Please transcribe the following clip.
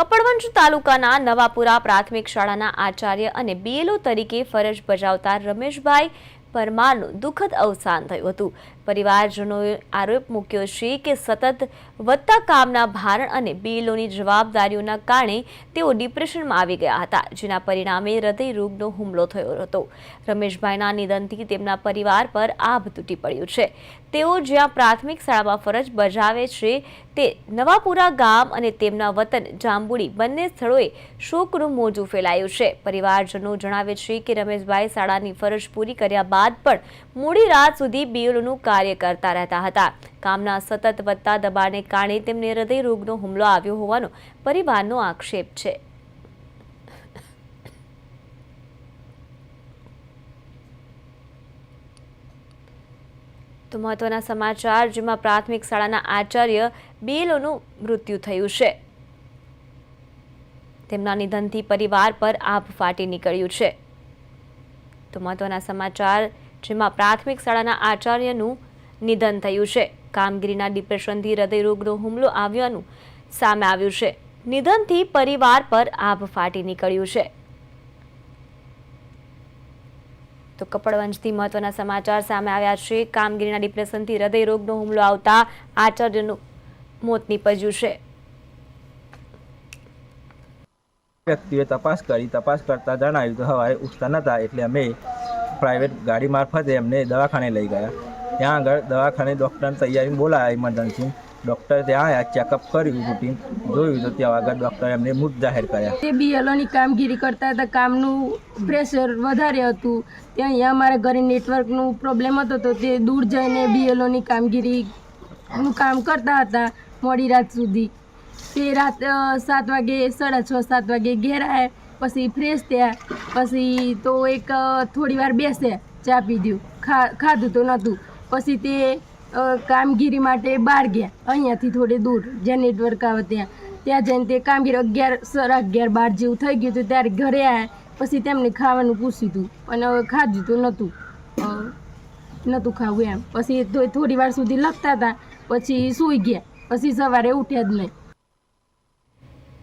કપડવંજ તાલુકાના નવાપુરા પ્રાથમિક શાળાના આચાર્ય અને બીએલઓ તરીકે ફરજ બજાવતા રમેશભાઈ પરમારનું દુઃખદ અવસાન થયું હતું. પરિવારજનોએ આરોપ મૂક્યો છે કે સતત વધતા કામના ભારણ અને બિલોની જવાબદારીઓના કારણે તેઓ ડિપ્રેશનમાં આવી ગયા હતા, જેના પરિણામે હૃદય રોગનો હુમલો થયો હતો. રમેશભાઈના નિધનથી તેમના પરિવાર પર આભ તૂટી પડ્યું છે. તેઓ જ્યાં પ્રાથમિક શાળામાં ફરજ બજાવે છે, તે નવાપુરા ગામ અને તેમના વતન જાંબુડી બંને સ્થળોએ શોકનું મોજું ફેલાયું છે. પરિવારજનો જણાવે છે કે રમેશભાઈ શાળાની ફરજ પૂરી કર્યા બાદ પણ મોડી રાત સુધી બીએલઓનું કાર્ય કરતા રહેતા હતા. કામના સતત વધતા દબાણને કારણે તેમને હૃદય હુમલો આવ્યો હોવાનો પરિવારનો આક્ષેપ છે. તો મહત્વના સમાચાર, જેમાં પ્રાથમિક શાળાના આચાર્ય બેલોનું મૃત્યુ થયું છે. તેમના નિધનથી પરિવાર પર આભ ફાટી નીકળ્યું છે. તો મહત્વના સમાચાર, જેમાં પ્રાથમિક શાળાના આચાર્યનું નિધન થયું છે. કામગીરીના ડિપ્રેશનથી હૃદયરોગનો હુમલો આવ્યાનું સામે આવ્યું છે. નિધનથી પરિવાર પર આભ ફાટી નીકળ્યું છે. તો કપડવંજથી મહત્વના સમાચાર સામે આવ્યા છે. કામગીરીના ડિપ્રેશનથી હૃદયરોગનો હુમલો આવતા આચાર્યનું મોત નીપજ્યું છે. વ્યક્તિએ તપાસ કરી, તપાસ કરતા જણાવ્યું તો હવારે ઉઠતા નહોતા એટલે અમે પ્રાઇવેટ ગાડી મારફતે એમને દવાખાને લઈ ગયા. ત્યાં આગળ દવાખાને ડૉક્ટરને તૈયારી બોલાયા ઇમરજન્સી ડૉક્ટર ત્યાં આવ્યા ચેકઅપ કર્યું રૂટીન જોયું તો ત્યાં આગળ ડૉક્ટર એમને મૃત જાહેર કર્યા. તે બીએલઓની કામગીરી કરતા હતા, કામનું પ્રેશર વધારે હતું. ત્યાં અહીંયા અમારા ઘરે નેટવર્કનું પ્રોબ્લેમ હતો તો તે દૂર જઈને બીએલઓની કામગીરીનું કામ કરતા હતા મોડી રાત સુધી. તે રાત સાત વાગે, સાડા છ, સાત વાગે ઘેર આવ્યા પછી ફ્રેશ થયા. પછી તો એક થોડી વાર બેસે, ચા પીધું ખા, ખાધું તો નહોતું. પછી તે કામગીરી માટે બહાર ગયા. અહીંયાથી થોડે દૂર જ્યાં નેટવર્ક આવે ત્યાં. ત્યાં જઈને તે કામગીરી અગિયાર સાડા અગિયાર બાર જેવું થઈ ગયું હતું. ત્યારે ઘરે આવ્યા પછી તેમને ખાવાનું પૂછ્યું હતું અને હવે ખાધું તો નહોતું. નહોતું ખાવું એમ. પછી થોડી વાર સુધી લખતા હતા. પછી સૂઈ ગયા. પછી સવારે ઉઠ્યા જ નહીં.